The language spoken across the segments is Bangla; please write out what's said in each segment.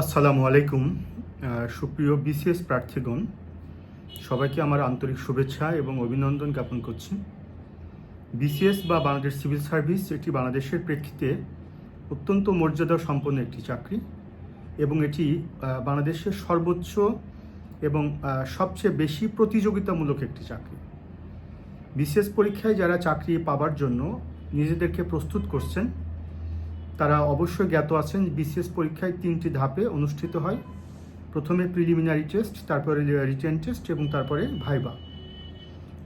আসসালামু আলাইকুম সুপ্রিয় বিসিএস প্রার্থীগণ, সবাইকে আমার আন্তরিক শুভেচ্ছা এবং অভিনন্দন জ্ঞাপন করছি। বিসিএস বা বাংলাদেশ সিভিল সার্ভিস, এটি বাংলাদেশের প্রেক্ষিতে অত্যন্ত মর্যাদা সম্পন্ন একটি চাকরি এবং এটি বাংলাদেশের সর্বোচ্চ এবং সবচেয়ে বেশি প্রতিযোগিতামূলক একটি চাকরি। বিসিএস পরীক্ষায় যারা চাকরি পাবার জন্য নিজেদেরকে প্রস্তুত করছেন তারা অবশ্যই জ্ঞাত আছেন, বিসিএস পরীক্ষায় তিনটি ধাপে অনুষ্ঠিত হয়। প্রথমে প্রিলিমিনারি টেস্ট তারপরে রিটেন টেস্ট এবং তারপরে ভাইবা।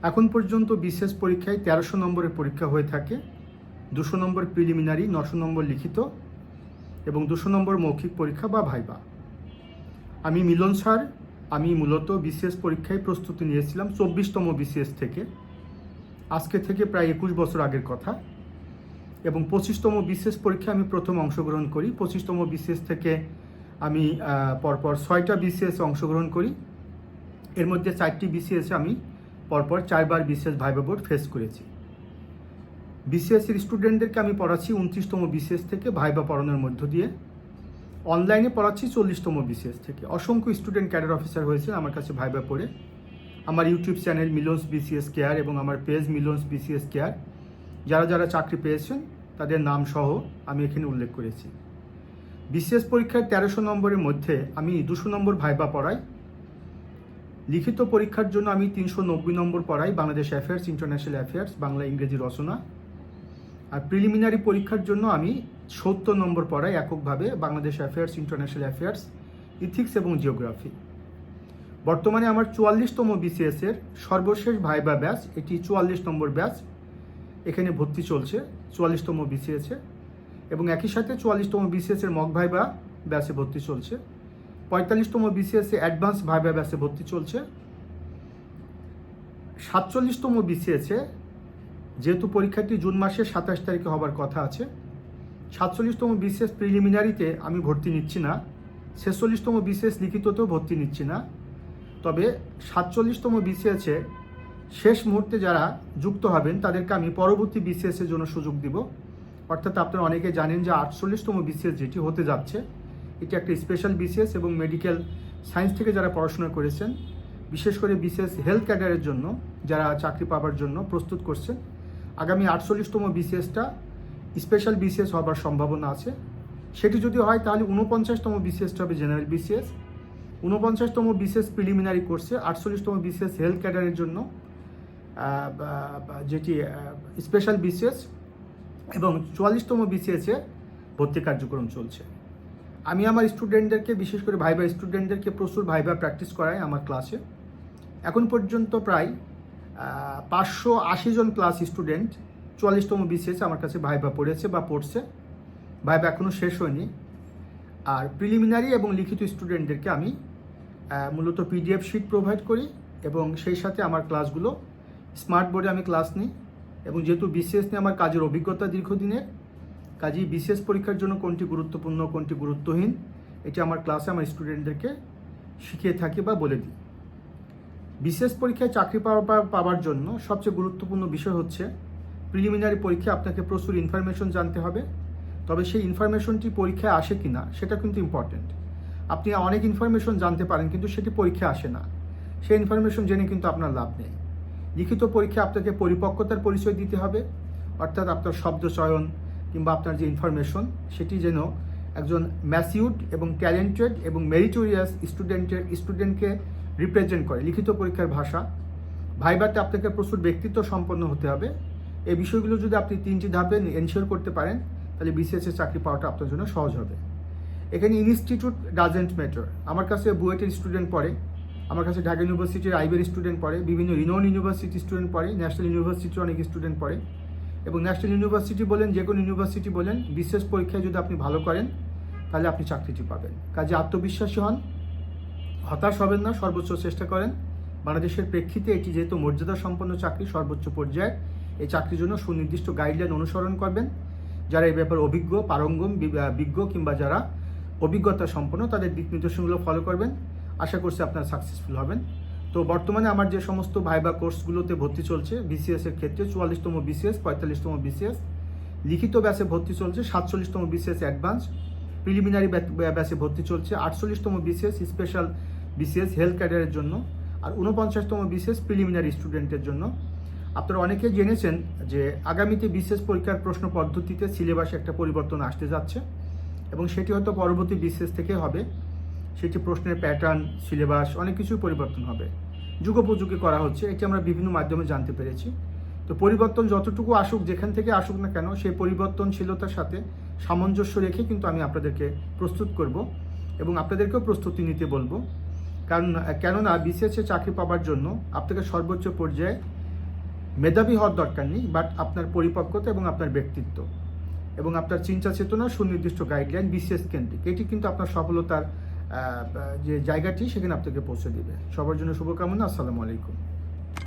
এখন পর্যন্ত বিসিএস পরীক্ষায় তেরোশো নম্বরের পরীক্ষা হয়ে থাকে, দুশো নম্বর প্রিলিমিনারি নশো নম্বর লিখিত এবং দুশো নম্বর মৌখিক পরীক্ষা বা ভাইবা। আমি মিলন স্যার, আমি মূলত বিসিএস পরীক্ষায় প্রস্তুতি নিয়েছিলাম চব্বিশতম বিসিএস থেকে। আজকে থেকে প্রায় একুশ বছর আগের কথা। এবং পঁচিশতম বিশেষ পরীক্ষা আমি প্রথম অংশগ্রহণ করি। পঁচিশতম বিশেষ থেকে আমি পরপর ছয়টা বিসিএস অংশগ্রহণ করি। এর মধ্যে চারটি বিসিএসে আমি পরপর চারবার বিসিএস ভাইবা বোর্ড ফেস করেছি। বিসিএসের স্টুডেন্টদেরকে আমি পড়াচ্ছি উনত্রিশতম বিসিএস থেকে ভাইবা পড়ানোর মধ্য দিয়ে। অনলাইনে পড়াচ্ছি চল্লিশতম বিসিএস থেকে। অসংখ্য স্টুডেন্ট ক্যাডার অফিসার হয়েছে আমার কাছে ভাইবা পড়ে। আমার YouTube channel Milon's BCS care এবং আমার পেজ মিলন্স বিসিএস কেয়ার। যারা যারা চাকরি পেয়েছেন, তাদের নাম সহ আমি এখানে উল্লেখ করেছি। বিশেষ পরীক্ষার তেরোশো নম্বরের মধ্যে আমি দুশো নম্বর ভাইবা পড়াই। লিখিত পরীক্ষার জন্য আমি তিনশো নব্বই নম্বর পড়াই, Bangladesh affairs international affairs Bangla, ইংরেজি, রচনা। আর প্রিলিমিনারি পরীক্ষার জন্য আমি সত্তর নম্বর পড়াই এককভাবে, Bangladesh affairs international affairs ethics এবং জিওগ্রাফি বর্তমানে আমার চুয়াল্লিশতম বিসিএসের সর্বশেষ ভাইবা ব্যাচ, এটি চুয়াল্লিশ নম্বর ব্যাচ। এখানে ভর্তি চলছে, চুয়াল্লিশতম বিসিএসে এবং একই সাথে চুয়াল্লিশতম বিসিএসের মক ভাইবা ব্যাচে ভর্তি চলছে। পঁয়তাল্লিশতম বিসিএস অ্যাডভান্স ভাইবা ব্যাচে ভর্তি চলছে। সাতচল্লিশতম বিসিএসে যেহেতু পরীক্ষাটি জুন মাসের সাতাশ তারিখে হবার কথা আছে, সাতচল্লিশতম বিসিএস প্রিলিমিনারিতে আমি ভর্তি নিচ্ছি না, ছেচল্লিশতম বিসিএস লিখিততেও ভর্তি নিচ্ছি না। তবে সাতচল্লিশতম বিসিএসে শেষ মুহূর্তে যারা যুক্ত হবেন তাদেরকে আমি পরবর্তী বিসিএস এর জন্য সুযোগ দিব অর্থাৎ আপনারা অনেকে জানেন যে আটচল্লিশতম বিসিএস যেটি হতে যাচ্ছে এটি একটা স্পেশাল বিসিএস এবং মেডিকেল সায়েন্স থেকে যারা পড়াশোনা করেছেন বিশেষ করে বিসিএস হেলথ ক্যাডারের জন্য যারা চাকরি পাওয়ার জন্য প্রস্তুত করছেন আগামী আটচল্লিশতম বিসিএসটা স্পেশাল বিসিএস হবার সম্ভাবনা আছে সেটি যদি হয় তাহলে উনপঞ্চাশতম বিসিএসটা হবে জেনারেল বিসিএস উনপঞ্চাশতম বিসিএস প্রিলিমিনারি কোর্সে আটচল্লিশতম বিসিএস হেলথ ক্যাডারের জন্য যেটি স্পেশাল বিসিএস এবং চুয়াল্লিশতম বিসিএসে ভর্তি কার্যক্রম চলছে। আমি আমার স্টুডেন্টদেরকে বিশেষ করে ভাইবা স্টুডেন্টদেরকে প্রচুর ভাইবা প্র্যাকটিস করাই আমার ক্লাসে এখন পর্যন্ত প্রায় পাঁচশো আশি জন ক্লাস স্টুডেন্ট চুয়াল্লিশতম বিসিএস আমার কাছে ভাইবা পড়েছে বা পড়ছে। ভাইবা এখনও শেষ হয়নি। আর প্রিলিমিনারি এবং লিখিত স্টুডেন্টদেরকে আমি মূলত পিডিএফ শিট প্রোভাইড করি এবং সেই সাথে আমার ক্লাসগুলো স্মার্ট বোর্ডে আমি ক্লাস নিই এবং যেহেতু বিসিএস নিয়ে আমার কাজের অভিজ্ঞতা দীর্ঘদিনের, কাজেই বিসিএস পরীক্ষার জন্য কোনটি গুরুত্বপূর্ণ, কোনটি গুরুত্বহীন, এটি আমার ক্লাসে আমার স্টুডেন্টদেরকে শিখিয়ে থাকি বা বলে দিই। বিশেষ পরীক্ষায় চাকরি পাওয়া পাওয়ার জন্য সবচেয়ে গুরুত্বপূর্ণ বিষয় হচ্ছে প্রিলিমিনারি পরীক্ষায় আপনাকে প্রচুর ইনফরমেশন জানতে হবে, তবে সেই ইনফরমেশনটি পরীক্ষায় আসে কি না সেটা কিন্তু ইম্পর্টেন্ট আপনি অনেক ইনফরমেশন জানতে পারেন কিন্তু সেটি পরীক্ষায় আসে না। সেই ইনফরমেশন জেনে কিন্তু আপনার লাভ নেই। লিখিত পরীক্ষা আপনাকে পরিপক্কতার পরিচয় দিতে হবে, অর্থাৎ আপনার শব্দ চয়ন কিংবা আপনার যে ইনফরমেশন সেটি যেন একজন ম্যাসিউড এবং ট্যালেন্টেড এবং মেরিটোরিয়াস স্টুডেন্টের স্টুডেন্টকে রিপ্রেজেন্ট করে, লিখিত পরীক্ষার ভাষা। ভাইবাতে আপনাকে প্রচুর ব্যক্তিত্ব সম্পন্ন হতে হবে। এই বিষয়গুলো যদি আপনি তিনটি ধাপে এনশিওর করতে পারেন, তাহলে বিসিএসের চাকরি পাওয়াটা আপনার জন্য সহজ হবে। এখানে ইনস্টিটিউট ডাজেন্ট ম্যাটার আমার কাছে বুয়েটের স্টুডেন্ট পড়ে। আমার কাছে ঢাকা ইউনিভার্সিটির আইবের স্টুডেন্ট পড়ে, বিভিন্ন রিনোন ইউনিভার্সিটি স্টুডেন্ট পড়ে ন্যাশনাল ইউনিভার্সিটির অনেক স্টুডেন্ট পড়ে। এবং ন্যাশনাল ইউনিভার্সিটি বলেন, যে কোনো ইউনিভার্সিটি বলেন, বিশেষ পরীক্ষায় যদি আপনি ভালো করেন, তাহলে আপনি চাকরিটি পাবেন। কাজে আত্মবিশ্বাসী হন, হতাশ হবেন না, সর্বোচ্চ চেষ্টা করেন। বাংলাদেশের প্রেক্ষিতে এটি যেহেতু মর্যাদা সম্পন্ন চাকরি, সর্বোচ্চ পর্যায়ে এই চাকরির জন্য সুনির্দিষ্ট গাইডলাইন অনুসরণ করবেন। যারা এই ব্যাপারে অভিজ্ঞ, পারঙ্গম বিজ্ঞ কিংবা যারা অভিজ্ঞতা সম্পন্ন তাদের দিক নির্দেশনগুলো ফলো করবেন। আশা করছি আপনারা সাকসেসফুল হবেন। তো বর্তমানে আমার যে সমস্ত ভাইবা কোর্সগুলোতে ভর্তি চলছে বিসিএস এর ক্ষেত্রে চুয়াল্লিশতম বিসিএস পঁয়তাল্লিশতম বিসিএস লিখিত ব্যাচে ভর্তি চলছে, সাতচল্লিশতম বিসিএস অ্যাডভান্স প্রিলিমিনারি ব্যাচে ভর্তি চলছে, আটচল্লিশতম বিসিএস স্পেশাল বিসিএস হেলথ ক্যাডারের জন্য, আর উনপঞ্চাশতম বিসিএস প্রিলিমিনারি স্টুডেন্টের জন্য। আপনারা অনেকে জেনেছেন যে আগামীতে বিশেষ পরীক্ষার প্রশ্ন পদ্ধতিতে সিলেবাসে একটা পরিবর্তন আসতে যাচ্ছে, এবং সেটি হয়তো পরবর্তী বিশেষ থেকে হবে। সেটি প্রশ্নের প্যাটার্ন সিলেবাস অনেক কিছুই পরিবর্তন হবে। যুগোপযোগী করা হচ্ছে, এটি আমরা বিভিন্ন মাধ্যমে জানতে পেরেছি। তো পরিবর্তন যতটুকু আসুক, যেখান থেকে আসুক না কেন, সেই পরিবর্তনশীলতার সাথে সামঞ্জস্য রেখে কিন্তু আমি আপনাদেরকে প্রস্তুত করব এবং আপনাদেরকেও প্রস্তুতি নিতে বলব। কারণ, কেননা বিসিএসে চাকরি পাওয়ার জন্য আপনাকে সর্বোচ্চ পর্যায়ে মেধাবী হওয়ার দরকার নেই বাট আপনার পরিপক্কতা এবং আপনার ব্যক্তিত্ব এবং আপনার চিন্তা চেতনা সুনির্দিষ্ট গাইডলাইন বিশেষ কেন্দ্রিক। এটি কিন্তু আপনার সফলতার যে জায়গাটি সেখানে আপনাকে পৌঁছে দিবে। সবার জন্য শুভকামনা আসসালামু আলাইকুম।